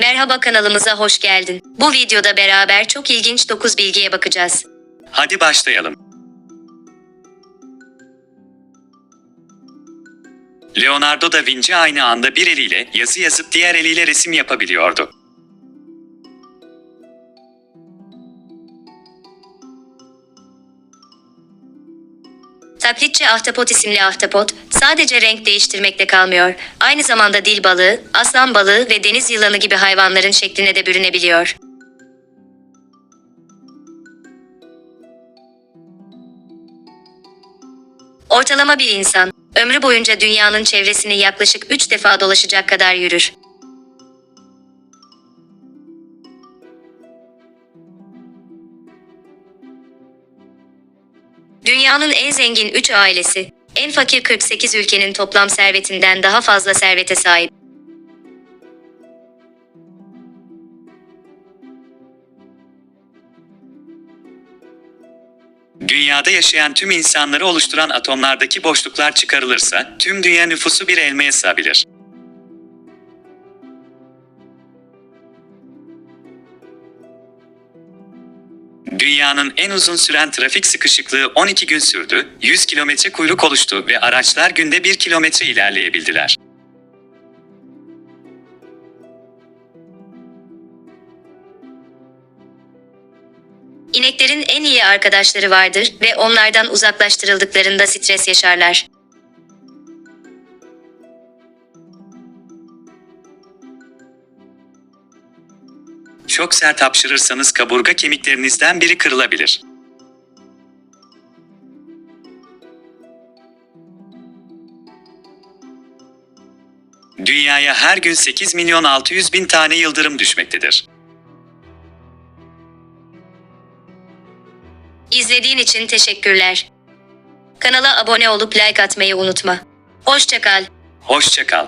Merhaba kanalımıza hoş geldin. Bu videoda beraber çok ilginç 9 bilgiye bakacağız. Hadi başlayalım. Leonardo da Vinci aynı anda bir eliyle yazı yazıp diğer eliyle resim yapabiliyordu. Taklitçi ahtapot isimli ahtapot sadece renk değiştirmekle kalmıyor. Aynı zamanda dil balığı, aslan balığı ve deniz yılanı gibi hayvanların şekline de bürünebiliyor. Ortalama bir insan, ömrü boyunca dünyanın çevresini yaklaşık 3 defa dolaşacak kadar yürür. Dünyanın en zengin 3 ailesi, en fakir 48 ülkenin toplam servetinden daha fazla servete sahip. Dünyada yaşayan tüm insanları oluşturan atomlardaki boşluklar çıkarılırsa tüm dünya nüfusu bir elmaya sığabilir. Dünyanın en uzun süren trafik sıkışıklığı 12 gün sürdü, 100 kilometre kuyruk oluştu ve araçlar günde 1 kilometre ilerleyebildiler. İneklerin en iyi arkadaşları vardır ve onlardan uzaklaştırıldıklarında stres yaşarlar. Çok sert hapşırırsanız kaburga kemiklerinizden biri kırılabilir. Dünyaya her gün 8 milyon 600 bin tane yıldırım düşmektedir. İzlediğin için teşekkürler. Kanala abone olup like atmayı unutma. Hoşça kal. Hoşça kal.